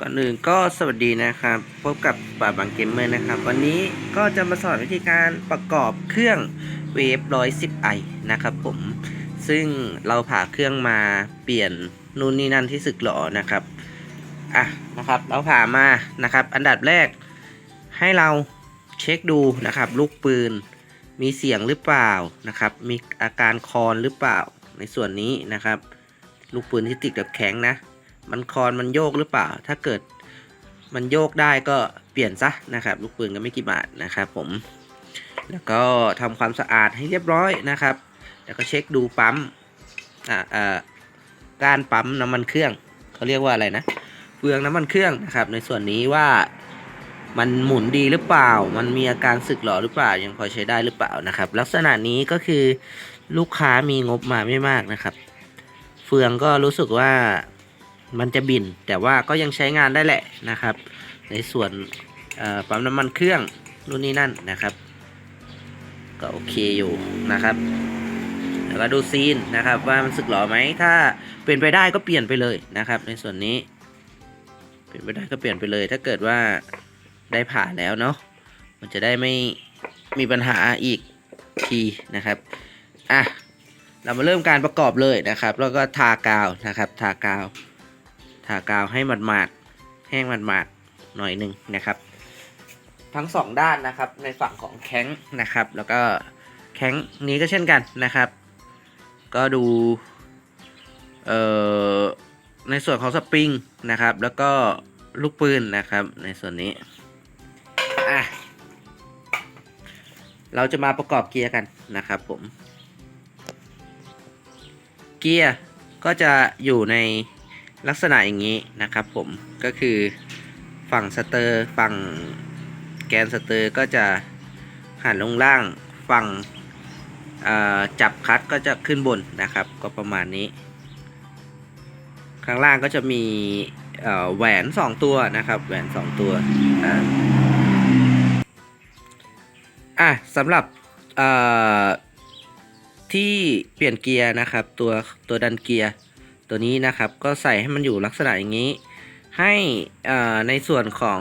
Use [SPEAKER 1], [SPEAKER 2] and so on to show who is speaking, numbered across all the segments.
[SPEAKER 1] ก่อนอื่นก็สวัสดีนะครับ พบกับป่าบังเกมเมอร์นะครับ วันนี้ก็จะมาสอนวิธีการประกอบเครื่องเวฟร้อยสิบไอนะครับผม ซึ่งเราผ่าเครื่องมาเปลี่ยนนู่นนี่นั่นที่สึกหรอนะครับ อะนะครับเราผ่ามานะครับ อันดับแรกให้เราเช็คดูนะครับ ลูกปืนมีเสียงหรือเปล่านะครับ มีอาการคอนหรือเปล่าในส่วนนี้นะครับ ลูกปืนที่ติดกับแข็งนะ มันคอนมันโยกหรือเปล่า ถ้าเกิดมันโยกได้ก็เปลี่ยนซะนะครับ ลูกปืนก็ไม่กี่บาทนะครับผม แล้วก็ทำความสะอาดให้เรียบร้อยนะครับ แล้วก็เช็คดูปั๊มอ่าอ่าการปั๊มน้ำมันเครื่องเขาเรียกว่าอะไรนะเฟืองน้ำมันเครื่องนะครับ ในส่วนนี้ว่ามันหมุนดีหรือเปล่า มันมีอาการสึกหรอหรือเปล่า ยังพอใช้ได้หรือเปล่านะครับ ลักษณะนี้ก็คือลูกค้ามีงบมาไม่มากนะครับ เฟืองก็รู้สึกว่า มันจะบิน แต่ว่าก็ยังใช้งานได้แหละนะครับ ในส่วนปั๊มน้ำมันเครื่องนู่นนี่นั่นนะครับ ก็โอเคอยู่นะครับแล้วก็ดูซีนนะครับว่ามันสึกหรอไหมถ้าเป็นไปได้ก็เปลี่ยนไปเลยนะครับ ในส่วนนี้ เป็นไปได้ก็เปลี่ยนไปเลย ถ้าเกิดว่าได้ผ่าแล้วเนาะมันจะได้ไม่มีปัญหาอีกทีนะครับอะเรามาเริ่มการประกอบเลยนะครับ แล้วก็ทากาวนะครับ ทากาว ทากาวให้หมาดๆแห้งหมาดๆหน่อยหนึ่งนะครับ ทั้งสองด้านนะครับในฝั่งของแข้งนะครับ แล้วก็แข้งนี้ก็เช่นกันนะครับ ก็ดูเอ่อในส่วนของสปริงนะครับ แล้วก็ลูกปืนนะครับในส่วนนี้อะเราจะมาประกอบเกียร์กันนะครับผม เกียร์ก็จะอยู่ใน ลักษณะอย่างนี้นะครับผมก็คือฝั่งสเตอร์ฝั่งแกนสเตอร์ก็จะหันลงล่างฝั่งจับคัดก็จะขึ้นบนนะครับ ก็ประมาณนี้ ข้างล่างก็จะมีแหวน 2 ตัวนะครับแหวน 2 ตัวอ่าอะสำหรับที่เปลี่ยนเกียร์นะครับตัวตัวดันเกียร์ ตัวนี้นะครับก็ใส่ให้มันอยู่ลักษณะอย่างนี้ ให้ในส่วนของ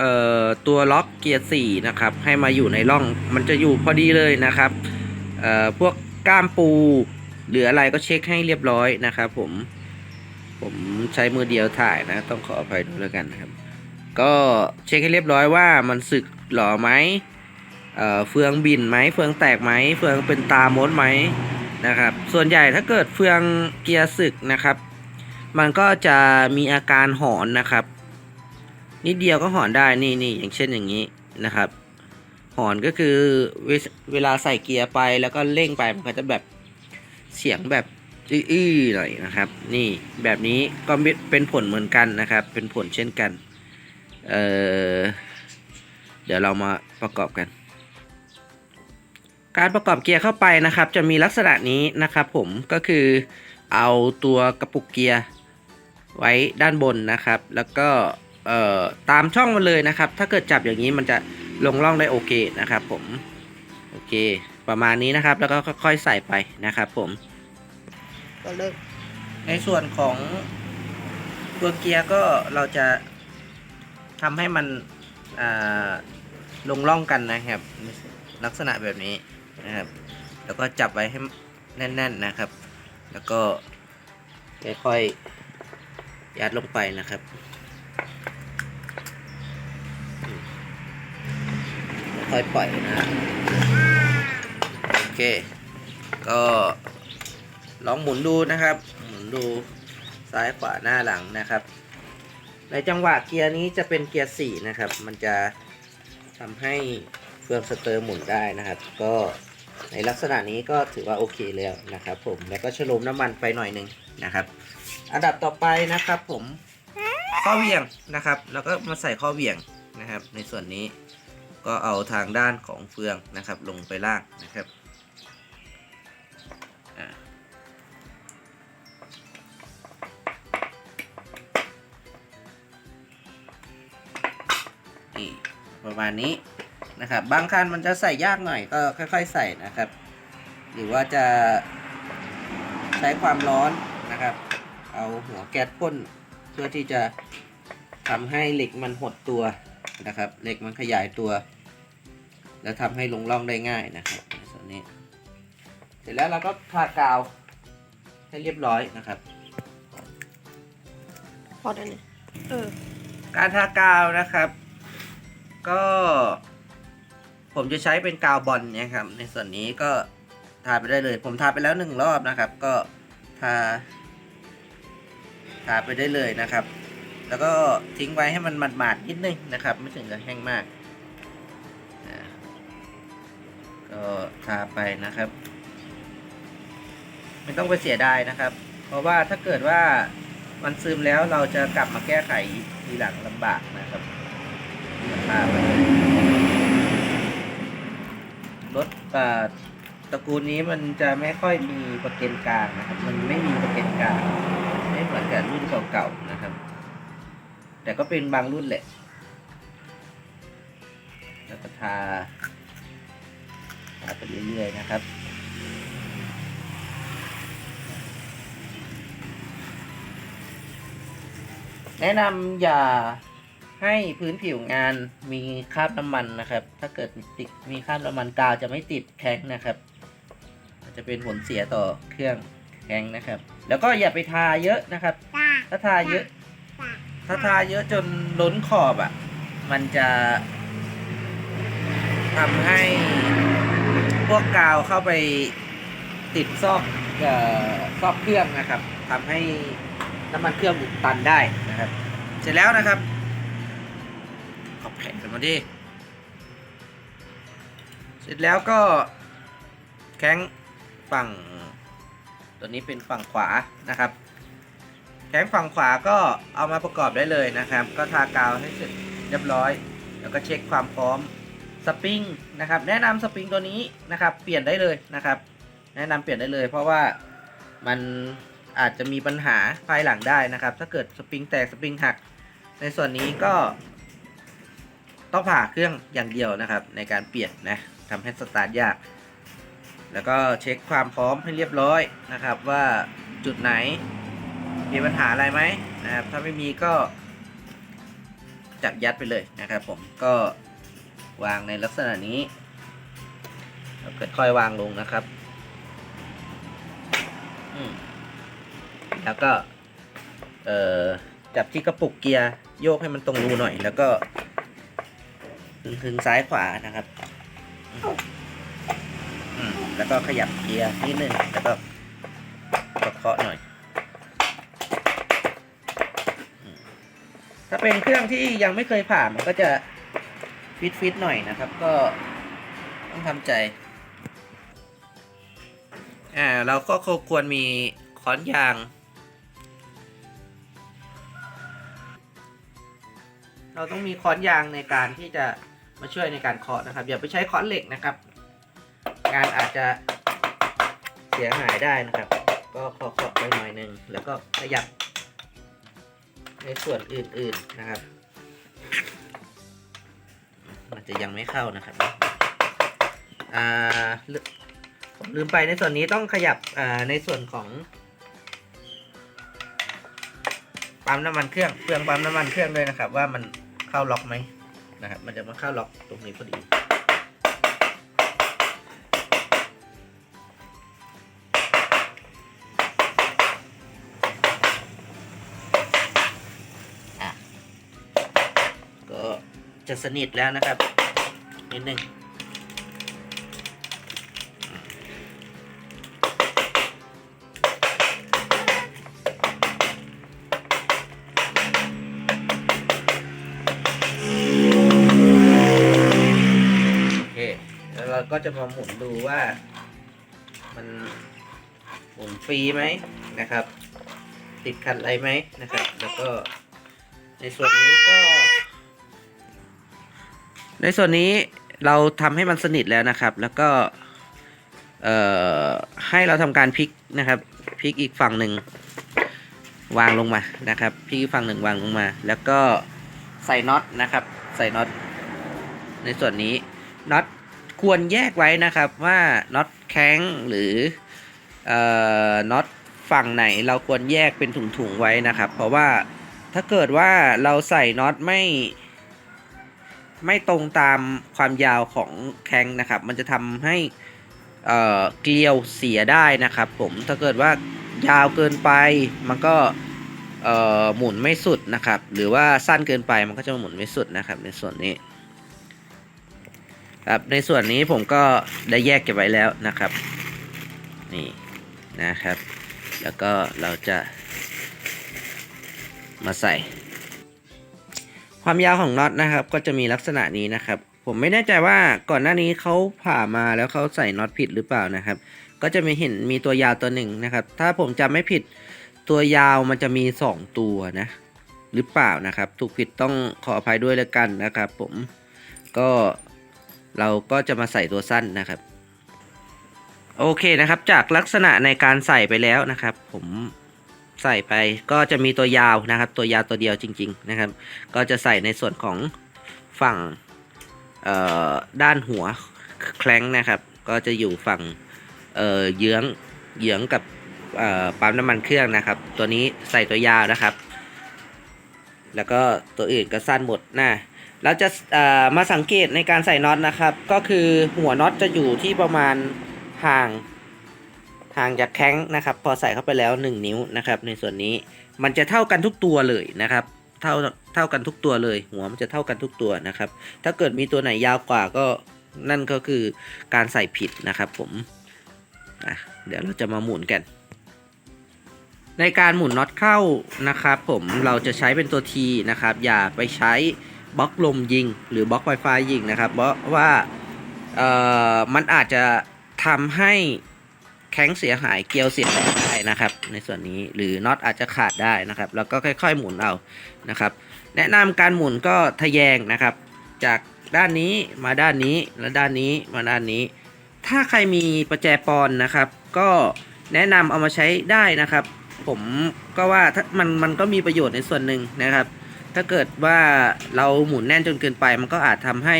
[SPEAKER 1] ออตัวล็อกเกียร์4นะครับให้มาอยู่ในร่องมันจะอยู่พอดีเลยนะครับพวกก้ามปูหรืออะไรก็เช็คให้เรียบร้อยนะครับผมผมใช้มือเดียวถ่ายนะ ต้องขออภัยด้วยแล้วกันนะครับ ก็เช็คให้เรียบร้อยว่ามันสึกหรอไหมเเฟืองบินไหมเฟืองแตกไหมเฟืองเป็นตามดไหม นะครับ ส่วนใหญ่ถ้าเกิดเฟืองเกียร์สึกนะครับ มันก็จะมีอาการหอนนะครับ นิดเดียวก็หอนได้นี่นี่อย่างเช่นอย่างนี้นะครับ หอนก็คือเวเวลาใส่เกียร์ไปแล้วก็เร่งไปมันก็จะแบบเสียงแบบอื้อๆหน่อยนะครับ นี่แบบนี้ก็เป็นผลเหมือนกันนะครับ เป็นผลเช่นกัน เออเดี๋ยวเรามาประกอบกัน การประกอบเกียร์เข้าไปนะครับ จะมีลักษณะนี้นะครับผมก็คือเอาตัวกระปุกเกียร์ไว้ด้านบนนะครับ แล้วก็ตามช่องมันเลยนะครับ ถ้าเกิดจับอย่างนี้มันจะลงร่องได้โอเคนะครับ ผมโอเค ประมาณนี้นะครับ แล้วก็ค่อยๆใส่ไปนะครับ ผมก็เลิกในส่วนของตัวเกียร์ก็เราจะทำให้มันลงร่องกันนะครับ ลักษณะแบบนี้ นะครับ แล้วก็จับไว้ให้แน่น ๆนะครับ แล้วก็ค่อยๆยัดลงไปนะครับค่อยปล่อยนะโอเค ก็ลองหมุนดูนะครับ หมุนดูซ้ายขวาหน้าหลังนะครับ ในจังหวะเกียร์นี้จะเป็นเกียร์สี่นะครับ มันจะทำให้ เฟืองสเตอร์หมุนได้นะครับ ก็ในลักษณะนี้ก็ถือว่าโอเคแล้วนะครับ ผมแล้วก็ฉโลมน้ำมันไปหน่อยหนึ่งนะครับ อันดับต่อไปนะครับ ผมข้อเหวี่ยงนะครับ แล้วก็มาใส่ข้อเหวี่ยงนะครับ ในส่วนนี้ก็เอาทางด้านของเฟืองนะครับ ลงไปล่างนะครับอ่านี่ประมาณนี้ นะครับ บางคันมันจะใส่ยากหน่อยก็ค่อยๆใส่นะครับ หรือว่าจะใช้ความร้อนนะครับ เอาหัวแก๊สพ่นเพื่อที่จะทำให้เหล็กมันหดตัวนะครับ เหล็กมันขยายตัว แล้วทำให้ลงร่องได้ง่ายนะครับในส่วนนี้ เสร็จแล้วเราก็ทากาวให้เรียบร้อยนะครับ
[SPEAKER 2] พอได้เนี่ยเออ
[SPEAKER 1] การทากาวนะครับ ก็ ผมจะใช้เป็นกาวบอลเนี่ยครับ ในส่วนนี้ก็ทาไปได้เลย ผมทาไปแล้วหนึ่งรอบนะครับ ก็ทา ทาไปได้เลยนะครับ แล้วก็ทิ้งไว้ให้มันหมาดๆนิดนึงนะครับ ไม่ถึงกับแห้งมาก ก็ทาไปนะครับ ไม่ต้องไปเสียดายนะครับ เพราะว่าถ้าเกิดว่ามันซึมแล้วเราจะกลับมาแก้ไขทีหลังลำบากนะครับทาไปเลยรถอ่า ตระกูลนี้มันจะไม่ค่อยมีประเก็นกลางนะครับ มันไม่มีประเก็นกลาง ไม่เหมือนกับรุ่นเก่าๆนะครับ แต่ก็เป็นบางรุ่นแหละแล้วก็ทาทาไปเรื่อยๆนะครับแนะนำอย่า ให้พื้นผิวงานมีคราบน้ำมันนะครับ ถ้าเกิดติดมีคราบน้ำมันกาวจะไม่ติดแข็งนะครับอาจจะเป็นผลเสียต่อเครื่องแข็งนะครับ แล้วก็อย่าไปทาเยอะนะครับ
[SPEAKER 2] จ้า
[SPEAKER 1] ถ้าทาเยอะ
[SPEAKER 2] จ้า
[SPEAKER 1] ถ้าทาเยอะจนล้นขอบอะ มันจะทำให้พวกกาวเข้าไปติดซอกเอ่อซอกเครื่องนะครับทำให้น้ำมันเครื่องอุดตันได้นะครับ เสร็จแล้วนะครับขอบ แผงกันมาดิ เสร็จแล้วก็แข้งฝั่ง ตัวนี้เป็นฝั่งขวานะครับ แข้งฝั่งขวาก็เอามาประกอบได้เลยนะครับ ก็ทากาวให้เสร็จเรียบร้อย แล้วก็เช็คความพร้อมสปริงนะครับ แนะนำสปริงตัวนี้นะครับ เปลี่ยนได้เลยนะครับ แนะนำเปลี่ยนได้เลย เพราะว่ามันอาจจะมีปัญหาภายหลังได้นะครับ ถ้าเกิดสปริงแตกสปริงหัก ในส่วนนี้ก็ ต้องผ่าเครื่องอย่างเดียวนะครับ ในการเปลี่ยนนะทำให้สตาร์ทยาก แล้วก็เช็คความพร้อมให้เรียบร้อยนะครับ ว่าจุดไหนมีปัญหาอะไรไหมนะครับถ้าไม่มีก็จับยัดไปเลยนะครับ ผมก็วางในลักษณะนี้ค่อยๆวางลงนะครับแล้วก็จับที่กระปุกเกียร์โยกให้มันตรงรูหน่อย แล้วก็ คึงซ้ายขวานะครับอืมแล้วก็ขยับเกียร์นิดนึงแล้วก็เคาะหน่อย ถ้าเป็นเครื่องที่ยังไม่เคยผ่านมันก็จะฟิตฟิตๆหน่อยนะครับ ก็ต้องทำใจ อ่าเราก็ควรมีค้อนยางเราต้องมีค้อนยางในการที่จะ มาช่วยในการเคาะนะครับ อย่าไปใช้ค้อนเหล็กนะครับ งานอาจจะเสียหายได้นะครับ ก็เคาะๆไปหน่อยหนึ่งแล้วก็ขยับ ในส่วนอื่นๆนะครับ มันจะยังไม่เข้านะครับอ่าลืผมลืมไปในส่วนนี้ต้องขยับอ่าในส่วนของปั๊มน้ำมันเครื่องเครื่องปั๊มน้ำมันเครื่องด้วยนะครับ ว่ามันเข้าล็อกไหม นะครับ มันจะมาเข้าล็อกตรงนี้พอดี ก็จะสนิทแล้วนะครับ นิดนึง เราก็จะมาหมุนดูว่า มันหมุนฟรีไหมนะครับ ติดขัดอะไรไหมนะครับ แล้วก็ในส่วนนี้ก็ ในส่วนนี้เราทำให้มันสนิทแล้วนะครับ แล้วก็เอ่อให้เราทำการพลิกนะครับพลิกอีกฝั่งหนึ่งวางลงมานะครับพลิกอีกฝั่งหนึ่งวางลงมา แล้วก็ใส่น็อตนะครับ ใส่น็อตในส่วนนี้น็อต ควรแยกไว้นะครับว่าน็อตแข้งหรือน็อตฝั่งไหนเราควรแยกเป็นถุงๆไว้นะครับ เพราะว่าถ้าเกิดว่าเราใส่น็อตไม่ ไม่ตรงตามความยาวของแข้งนะครับ มันจะทำให้เกลียวเสียได้นะครับ ผมถ้าเกิดว่ายาวเกินไปมันก็หมุนไม่สุดนะครับ หรือว่าสั้นเกินไปมันก็จะหมุนไม่สุดนะครับในส่วนนี้ ครับในส่วนนี้ผมก็ได้แยกเก็บไว้แล้วนะครับ นี่นะครับ แล้วก็เราจะมาใส่ ความยาวของน็อตนะครับ ก็จะมีลักษณะนี้นะครับ ผมไม่แน่ใจว่าก่อนหน้านี้เขาผ่ามาแล้วเขาใส่น็อตผิดหรือเปล่านะครับ ก็จะมีเห็นมีตัวยาวตัวหนึ่งนะครับ ถ้าผมจำไม่ผิดตัวยาวมันจะมี 2 ตัวนะหรือเปล่านะครับ ถูกผิดต้องขออภัยด้วยแล้วกันนะครับ ผมก็ เราก็จะมาใส่ตัวสั้นนะครับ โอเคนะครับ จากลักษณะในการใส่ไปแล้วนะครับ ผมใส่ไปก็จะมีตัวยาวนะครับ ตัวยาวตัวเดียวจริง ๆ นะครับ ก็จะใส่ในส่วนของฝั่งด้านหัวแคล้งนะครับ ก็จะอยู่ฝั่งเยื้องเยื้องกับปั๊มน้ำมันเครื่องนะครับ ตัวนี้ใส่ตัวยาวนะครับ แล้วก็ตัวอื่นก็สั้นหมดนะ เราจะมาสังเกตในการใส่น็อตนะครับ ก็คือหัวน็อตจะอยู่ที่ประมาณห่างห่างจากแข้งนะครับ พอใส่เข้าไปแล้ว 1 นิ้วนะครับ ในส่วนนี้มันจะเท่ากันทุกตัวเลยนะครับเท่าเท่ากันทุกตัวเลย หัวมันจะเท่ากันทุกตัวนะครับ ถ้าเกิดมีตัวไหนยาวกว่าก็นั่นก็คือการใส่ผิดนะครับผมเดี๋ยวเราจะมาหมุนกัน ในการหมุนน็อตเข้านะครับ ผมเราจะใช้เป็นตัว T นะครับ อย่าไปใช้ บล็อกลมยิง หรือบล็อกไฟฟ้ายิงนะครับ เพราะว่าเอ่อมันอาจจะทำให้แข้งเสียหายเกลียวเสียหายได้นะครับ ในส่วนนี้หรือน็อตอาจจะขาดได้นะครับ แล้วก็ค่อยๆหมุนเอานะครับ แนะนำการหมุนก็ทะแยงนะครับ จากด้านนี้มาด้านนี้แล้วด้านนี้มาด้านนี้ ถ้าใครมีประแจปอนนะครับ ก็แนะนำเอามาใช้ได้นะครับ ผมก็ว่าถ้ามันมันก็มีประโยชน์ในส่วนหนึ่งนะครับ ถ้าเกิดว่าเราหมุนแน่นจนเกินไป มันก็อาจทำให้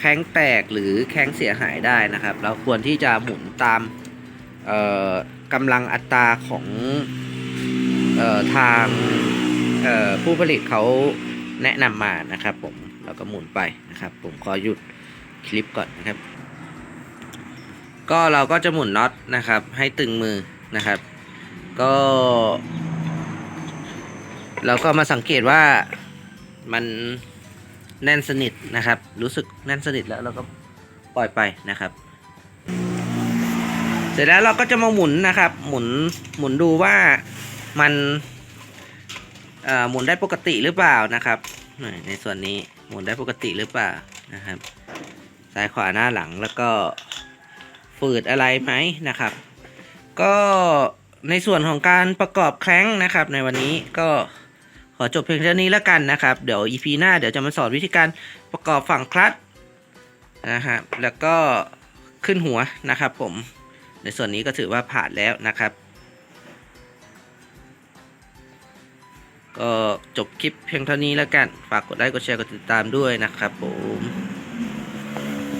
[SPEAKER 1] แข้งแตกหรือแข้งเสียหายได้นะครับ เราควรที่จะหมุนตามกำลังอัตราของออทางผู้ผลิตเขาแนะนำมานะครับผมเราก็หมุนไปนะครับ ผมขอหยุดคลิปก่อนนะครับ ก็เราก็จะหมุนน็อตนะครับ ให้ตึงมือนะครับ ก็ เราก็มาสังเกตว่ามันแน่นสนิทนะครับ รู้สึกแน่นสนิทแล้วเราก็ปล่อยไปนะครับ เสร็จแล้วเราก็จะมาหมุนนะครับ หมุนหมุนดูว่ามันหมุนได้ปกติหรือเปล่านะครับในส่วนนี้หมุนได้ปกติหรือเปล่านะครับซ้ายขวาหน้าหลังแล้วก็ฝืดอะไรไหมนะครับ ก็ในส่วนของการประกอบแคร้งนะครับ ในวันนี้ก็ ขอจบเพียงเท่านี้แล้วกันนะครับ เดี๋ยว EP หน้าเดี๋ยวจะมาสอนวิธีการประกอบฝั่งคลัตช์นะครับแล้วก็ขึ้นหัวนะครับผม ในส่วนนี้ก็ถือว่าผ่านแล้วนะครับ ก็จบคลิปเพียงเท่านี้แล้วกัน ฝากกดไลค์กดแชร์กดติดตามด้วยนะครับผม